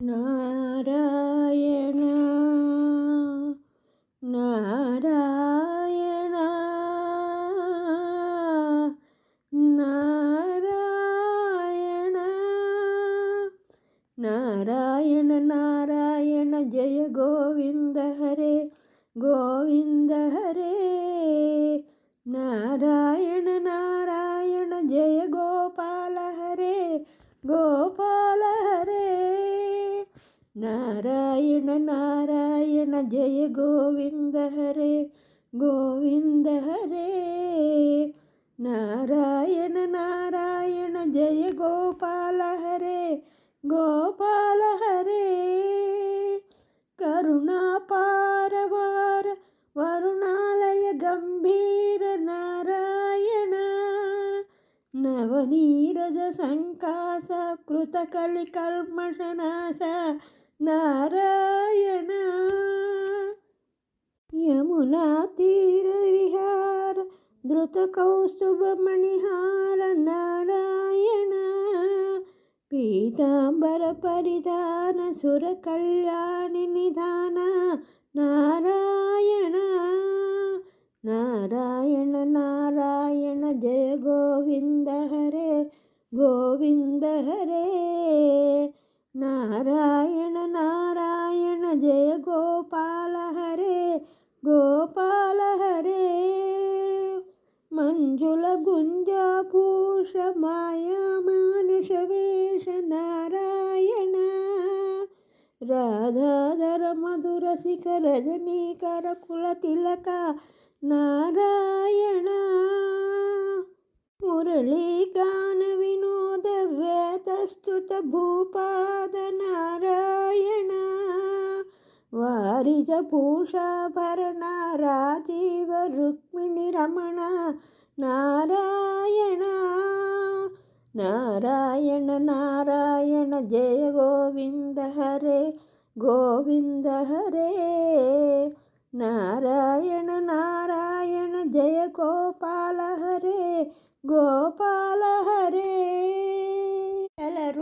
నారాయణ నారాయణ నారాయణ నారాయణ నారాయణ జయ గోవింద హరే గోవింద హరే నారాయణ నారాయణ జయ గోపాల హరే గోపాల హరే నారాయణ నారాయణ జయ గోవింద హరే గోవింద హరే. నారాయణ నారాయణ జయ గోపాల హరే గోపాల హరే. కరుణాపారవార వరుణాలయ గంభీర నారాయణ. నవనీరజ సంకాస కృతకలి కల్మషనాశ నారాయణ. యమునా తీర విహార ధృత కౌస్తుభమణిహార నారాయణ. పీతాంబర పరిధాన సుర కళ్యాణి నిధాన నారాయణ. నారాయణ నారాయణ జయ గోవింద హరే గోవింద హరే. నారాయణ నారాయణ జయ గోపాల హరే గోపాల హరే. మంజుల గుంజాభూష మాయా మానుష వేష నారాయణ. రాధాధర మధుర శిఖ రజనీకర కుల తిలక నారాయణ. మురళీగాన వినోద వేదస్తుత భూపాద నారాయణ వారిజ భూషాభరణ రాజీవ రుక్మిణి రమణ నారాయణ నారాయణ నారాయణ జయ గోవింద హరే గోవింద హరే నారాయణ నారాయణ జయ గోపాల హరే గోపాల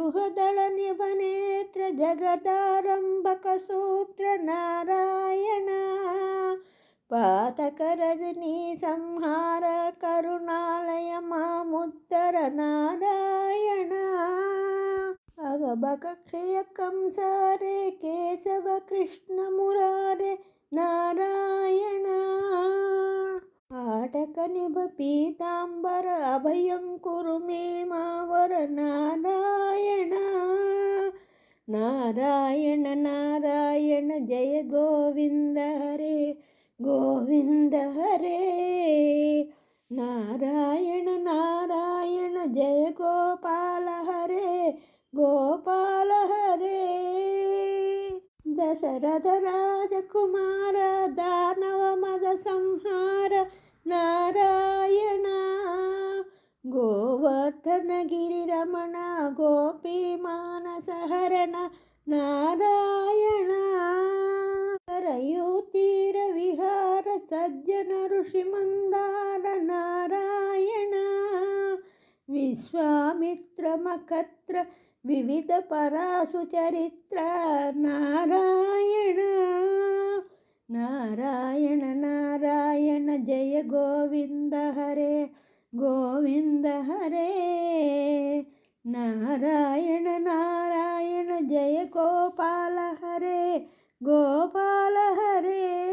కలరుహదళ నివనేత్ర జగదారంభక సూత్ర నారాయణ పాతక సంహార కరుణాలయ మాముద్దర నారాయణ అగబక కంసారే కేశవ కృష్ణ మురారే నారాయణ. ఆటక నిభ పీతాంబర అభయం కురు మే మావర నారాయణ నారాయణ నారాయణ జయ గోవింద హరే గోవింద హరే. నారాయణ నారాయణ జయ గోపాల హరే గోపాల హరే. దశరథ రాజకుమార దానవ మద సంహార నారాయణ. గోవర్ధన గోపీమాన గోపీ మానసహరణ నారాయణ. రయోతీర విహార సజ్జన ఋషి మందార నారాయణ విశ్వామిత్రమకత్ర వివిధ పరాసు చరిత్ర నారాయణ. నారాయణ నారాయణ జయ గోవింద హరే గోవింద హరే. నారాయణ నారాయణ జయ గోపాల హరే గోపాల హరే.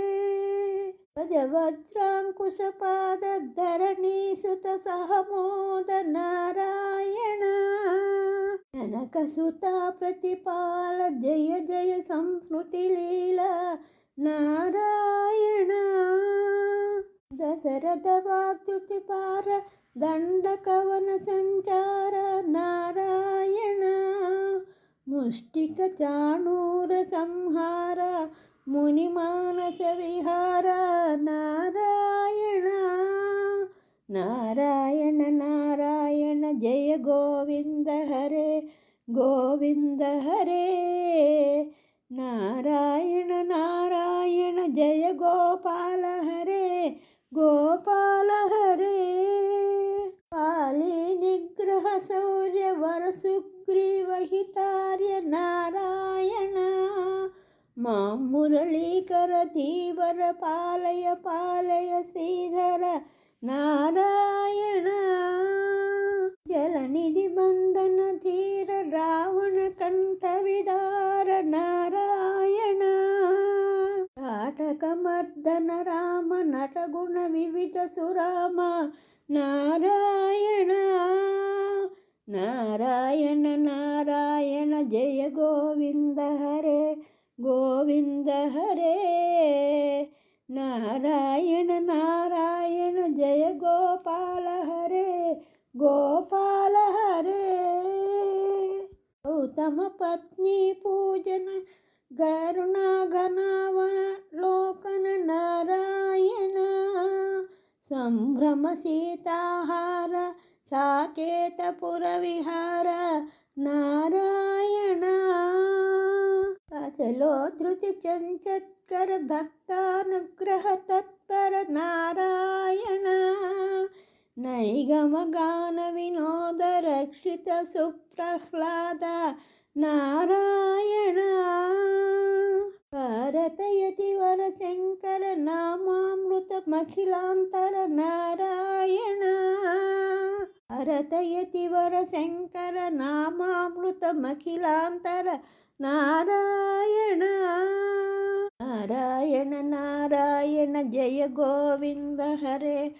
వజ్రాంకుశపాదధరణీ సుత సహమోద నారాయణ. కనకసుత ప్రతిపాల జయ జయ సంస్మృతి లీల నారాయణ. దశరథ వాగ్దుతిపార దండకవన సంచార నారాయణ ముష్టిక చాణూర సంహార మునిమానస విహార నారాయణ. నారాయణ నారాయణ జయ గోవింద హరే గోవింద హరే. నారాయణ నారాయణ జయ గోపా మా మురళీకర ధీవర పాలయ పాలయ శ్రీధర నారాయణ. జలనిధి బంధన ధీర రావణ కంఠ విదార నారాయణ. కాటకమర్దన రామ నటగుణ వివిధ సురామ నారాయణ. నారాయణ నారాయణ జయ గోవింద హరే. గోవింద హరే. నారాయణ నారాయణ జయ గోపాల హరే గోపాల హరే. గౌతమ పత్ని పూజన గరుణాగణావన లోకన నారాయణ. సంభ్రమ సీతాహార సాకేతపుర విహార నా అచలో ధృతి చంచత్కర భక్తానుగ్రహ తత్పర నారాయణ నైగమగాన వినోద రక్షిత సుప్రహ్లాద నారాయణ. భారతయతి వర శంకర నామామృతమఖిలాంతర నారాయణ. నారాయణ నారాయణ జయ గోవింద హరే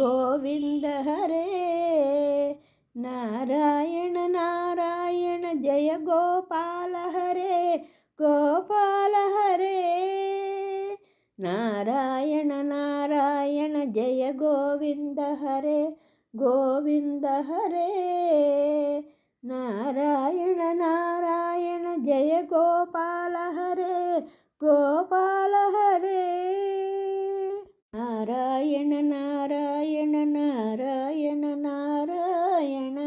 గోవింద హరే. నారాయణ నారాయణ జయ గోపాల హరే గోపాల హరే. నారాయణ నారాయణ జయ గోవింద హరే గోవింద హరే. நாராயண நாராயண ஜெய கோபால ஹரே கோபால ஹரே நாராயண நாராயண நாராயண நாராயண.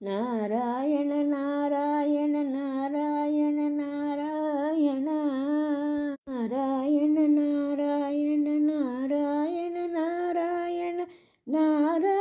நாராயண நாராயண நாராயண நாராயண. நாராயண நாராயண நாராயண நாராயண. நாராயண